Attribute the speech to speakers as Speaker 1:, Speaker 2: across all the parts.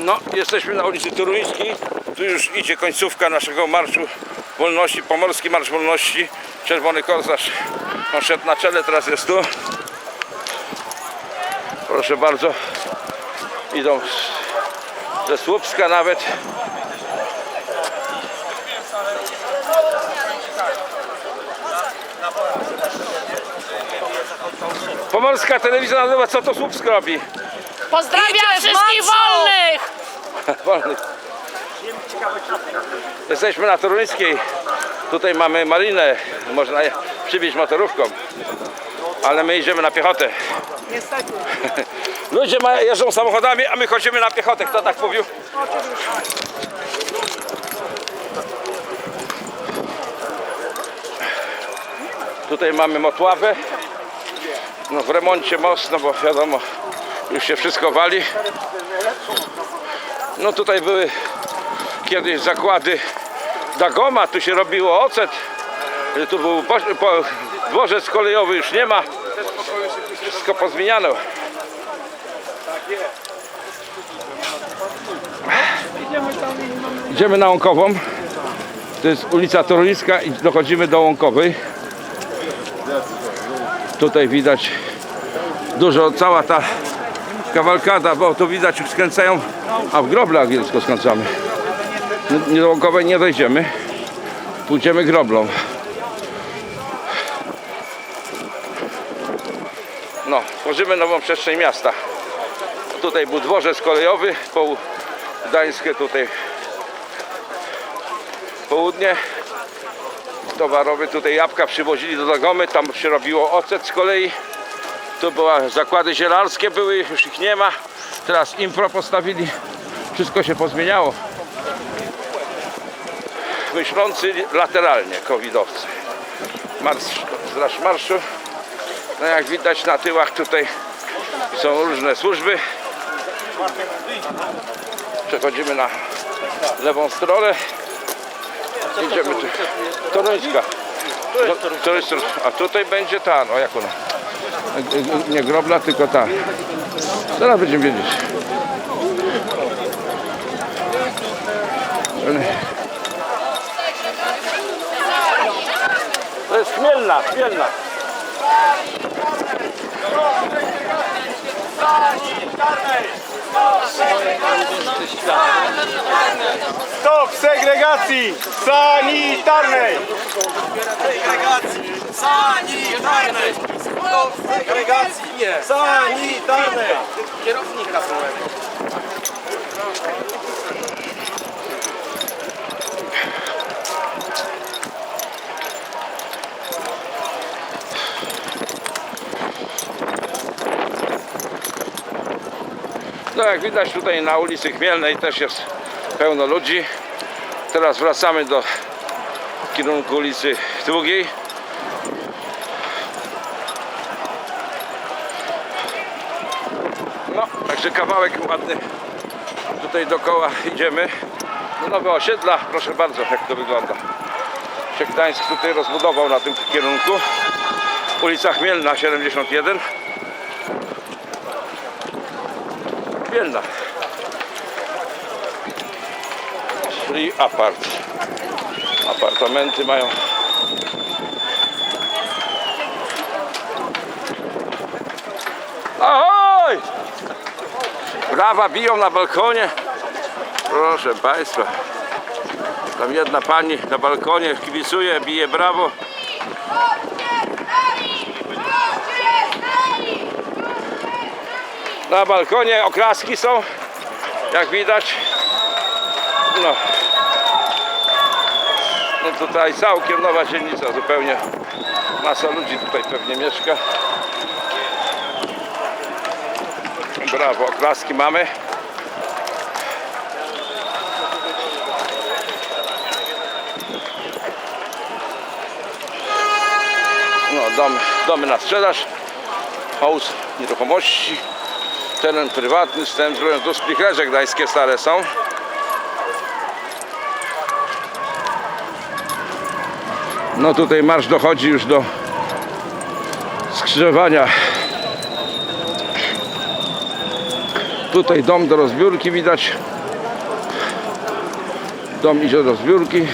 Speaker 1: No, jesteśmy na ulicy Toruńskiej. Tu już idzie końcówka naszego Marszu Wolności, Pomorski Marsz Wolności. Czerwony Korsarz on szedł na czele, teraz jest tu. Proszę bardzo. Idą ze Słupska nawet. Pomorska telewizja nazywa co to Słupsk robi.
Speaker 2: Pozdrawiam
Speaker 3: Idzie
Speaker 2: wszystkich wolnych!
Speaker 1: wolnych. Jesteśmy na Toruńskiej. Tutaj mamy marinę. Można je przywieźć motorówką. Ale my idziemy na piechotę.
Speaker 3: Niestety.
Speaker 1: Ludzie ma- jeżdżą samochodami, a my chodzimy na piechotę. Kto tak mówił? Tutaj mamy motławę. No w remoncie most, no bo wiadomo, już się wszystko wali. No tutaj były kiedyś zakłady Dagoma, tu się robiło ocet. Tu był dworzec kolejowy, już nie ma. Wszystko pozmieniano. Idziemy na Łąkową. To jest ulica Toruńska i dochodzimy do Łąkowej. Tutaj widać dużo, cała ta kawalkada, bo tu widać już skręcają, a w groble angielsko skręcamy. Nie- Nie dojdziemy. Pójdziemy groblą. No, tworzymy nową przestrzeń miasta. Tutaj był dworzec kolejowy, poł- gdańskie tutaj południe. Towarowy, tutaj jabłka przywozili do Zagomy, tam się robiło ocet z kolei. Tu była zakłady zielarskie były, już ich nie ma. Teraz impro postawili. Wszystko się pozmieniało. Myślący lateralnie covidowcy. Marsz, straż marszu. No jak widać na tyłach tutaj są różne służby. Przechodzimy na lewą stronę. Idziemy tu. Toruńska. To, to a tutaj będzie ta, no jak ona? Nie grobla, tylko ta. Zaraz będziemy wiedzieć. To jest chmielna, chmielna.
Speaker 4: Stop segregacji sanitarnej!
Speaker 3: Segregacji sanitarnej! Stop segregacji sanitarnej! Kierownika byłego.
Speaker 1: No jak widać tutaj na ulicy Chmielnej też jest pełno ludzi. Teraz wracamy do kierunku ulicy Długiej. No, także kawałek ładny tutaj dookoła idziemy. No, nowe osiedla, proszę bardzo jak to wygląda. Się Gdańsk tutaj rozbudował na tym kierunku. Ulica Chmielna 71. Chmielna. Czyli apart. Apartamenty mają. Ahoj! Brawa biją na balkonie. Proszę Państwa. Tam jedna pani na balkonie kibicuje, bije brawo. Na balkonie okraski są, jak widać. No. no tutaj całkiem nowa dzielnica, zupełnie masa ludzi tutaj pewnie mieszka. Brawo, oklaski mamy. No, domy, domy na sprzedaż, house nieruchomości, teren prywatny z centrum, tu spichlerze gdańskie stare są. No tutaj marsz dochodzi już do skrzyżowania Tutaj dom do rozbiórki widać. Dom idzie do zbiórki.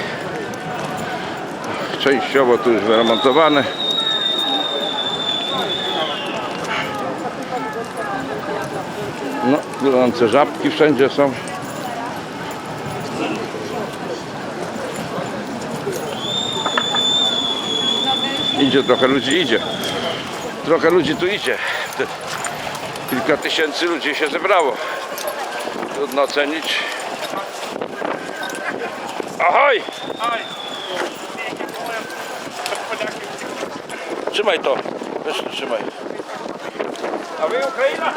Speaker 1: Częściowo tu już wyremontowany. No, gorące żabki wszędzie są. Idzie trochę ludzi, idzie. Trochę ludzi tu idzie. Kilka tysięcy ludzi się zebrało. Trudno ocenić. Ahoj! Trzymaj to. Weź, trzymaj. A wy Ukraina?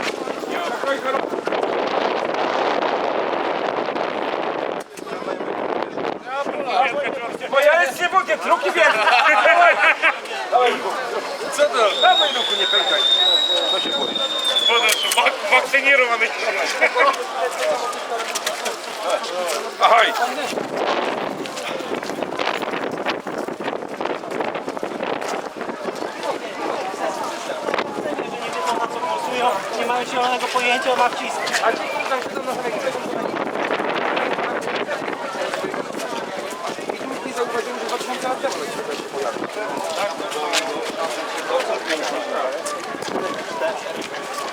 Speaker 4: Bo ja nic nie drugi wielki.
Speaker 3: Co to?
Speaker 4: Dawaj nie pękaj.
Speaker 1: Co się boisz?
Speaker 4: Wakcynirowany.
Speaker 1: Ahoj!
Speaker 2: Nie mają zielonego pojęcia o marcisku.
Speaker 3: Nie zauważyłem, że 2000 lat temu się pojawił.
Speaker 5: opowiadali,
Speaker 2: Gracias.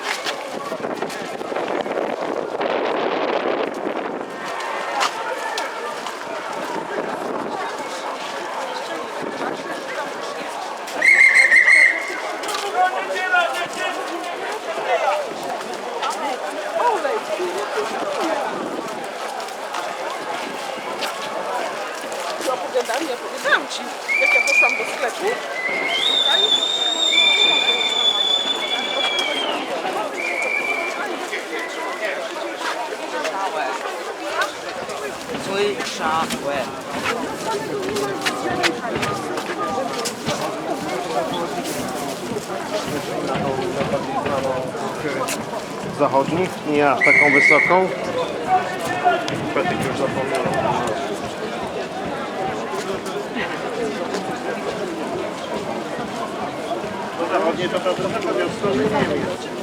Speaker 4: Zachodni? Nie aż taką wysoką. Petyk już zapomniał. To zachodnie to trochę bardziej od strony Niemiec.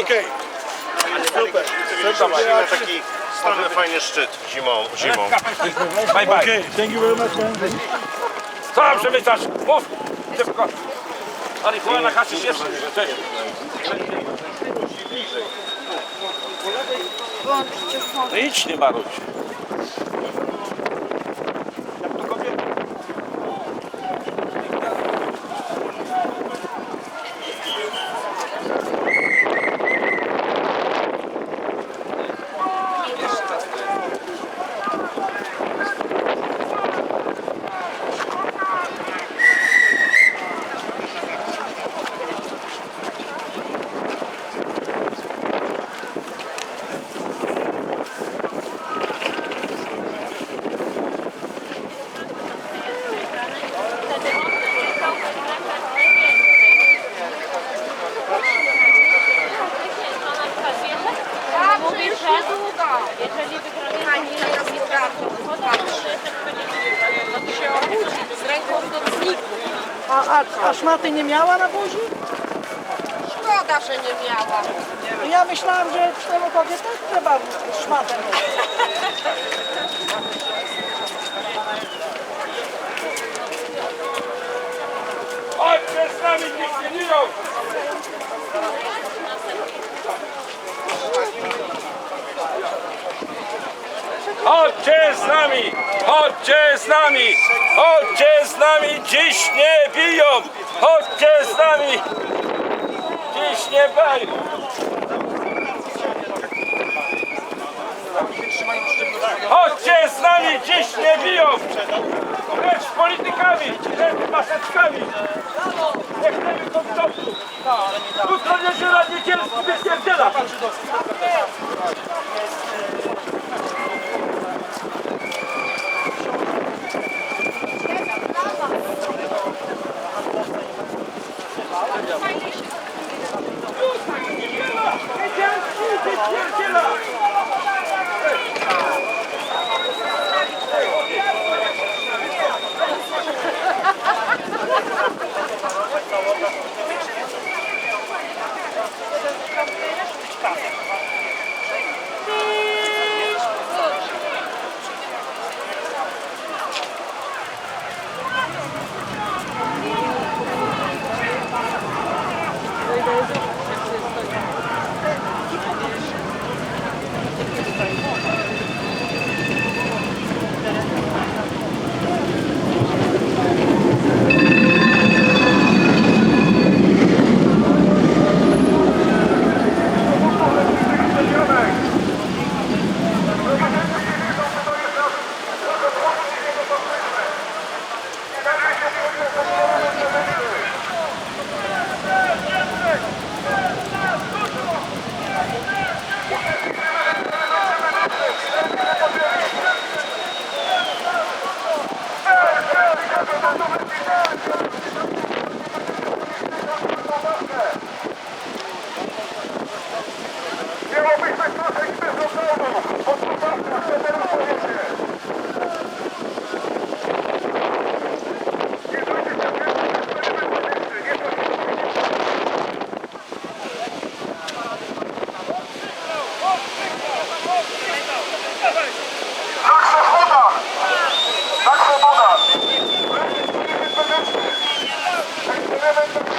Speaker 3: Okej.
Speaker 4: Super. Zobaczymy taki strony fajny szczyt zimą. zimą.
Speaker 1: Bye bye. Okay, thank you very much, man. Co tam przemyślasz? Mów! Szybko. Marihuana, haszysz jest? Cześć. No idź, nie marudź.
Speaker 6: Mówi, że jeżeli wygrali to się obudzi z ręką w nocniku.
Speaker 5: A, a, a szmaty nie miała na buzi?
Speaker 6: Szkoda, że nie miała.
Speaker 5: Ja myślałam, że czterokowie też trzeba szmatę mieć.
Speaker 1: Chodźcie z nami, nikt nie minął! Chodźcie z nami! Chodźcie z nami! Chodźcie z nami! Dziś nie biją! Chodźcie z nami! Dziś nie
Speaker 3: sztywność.
Speaker 1: Chodźcie z nami, dziś nie biją! Precz z politykami, precz z maseczkami! Nie chcemy kontaktu! Jutro niedziela, niedzielski wypierdziela!
Speaker 7: Thank you.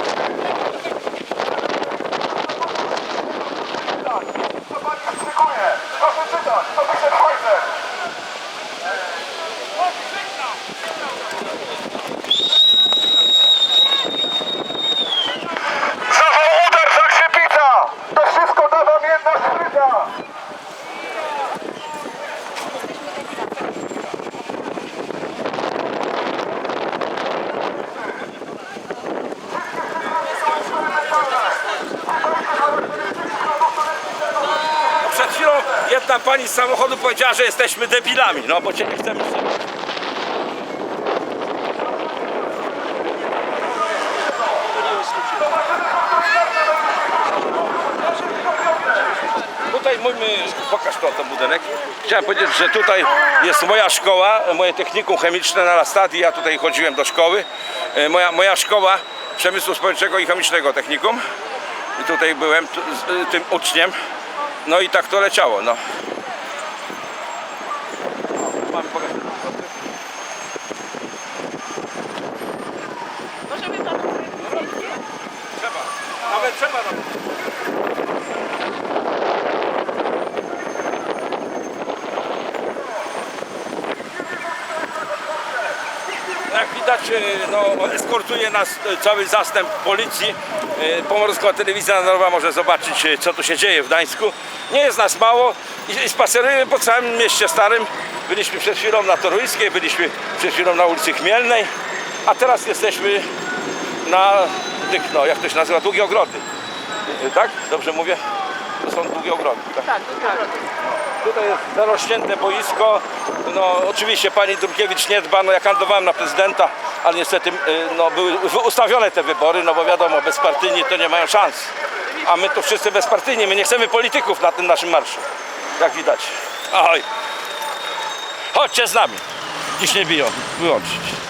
Speaker 7: Jedna
Speaker 1: pani z samochodu powiedziała, że jesteśmy debilami, no bo cię nie chcemy. Tutaj mójmy, pokaż to, ten budynek. Chciałem powiedzieć, że tutaj jest moja szkoła, moje technikum chemiczne na Lastadi. Ja tutaj chodziłem do szkoły. E, Moja, moja szkoła przemysłu społecznego i chemicznego technikum. I tutaj byłem tym uczniem. No i tak to leciało, no. Mamy pokazać.
Speaker 6: Możemy panu
Speaker 1: Trzeba. Nawet trzeba robić. Jak widać, e, no, eskortuje nas e, cały zastęp policji. E, Pomorska Telewizja Narodowa może zobaczyć, e, co tu się dzieje w Gdańsku. Nie jest nas mało i, spacerujemy po całym mieście starym. Byliśmy przed chwilą na Toruńskiej, byliśmy przed chwilą na ulicy Chmielnej, a teraz jesteśmy na tych, no jak to się nazywa, długie ogrody. E, Tak? Dobrze mówię? To są długie ogrody. Tak?
Speaker 6: Tak, tak.
Speaker 1: Tutaj jest zarośnięte boisko. No, oczywiście pani Durkiewicz nie dba, no ja kandydowałem na prezydenta, ale niestety y, no, były ustawione te wybory, no bo wiadomo, bezpartyjni to nie mają szans. A my tu wszyscy bezpartyjni, my nie chcemy polityków na tym naszym marszu. Jak widać. Ahoj. Chodźcie z nami. Dziś nie biją. Wyłączyć.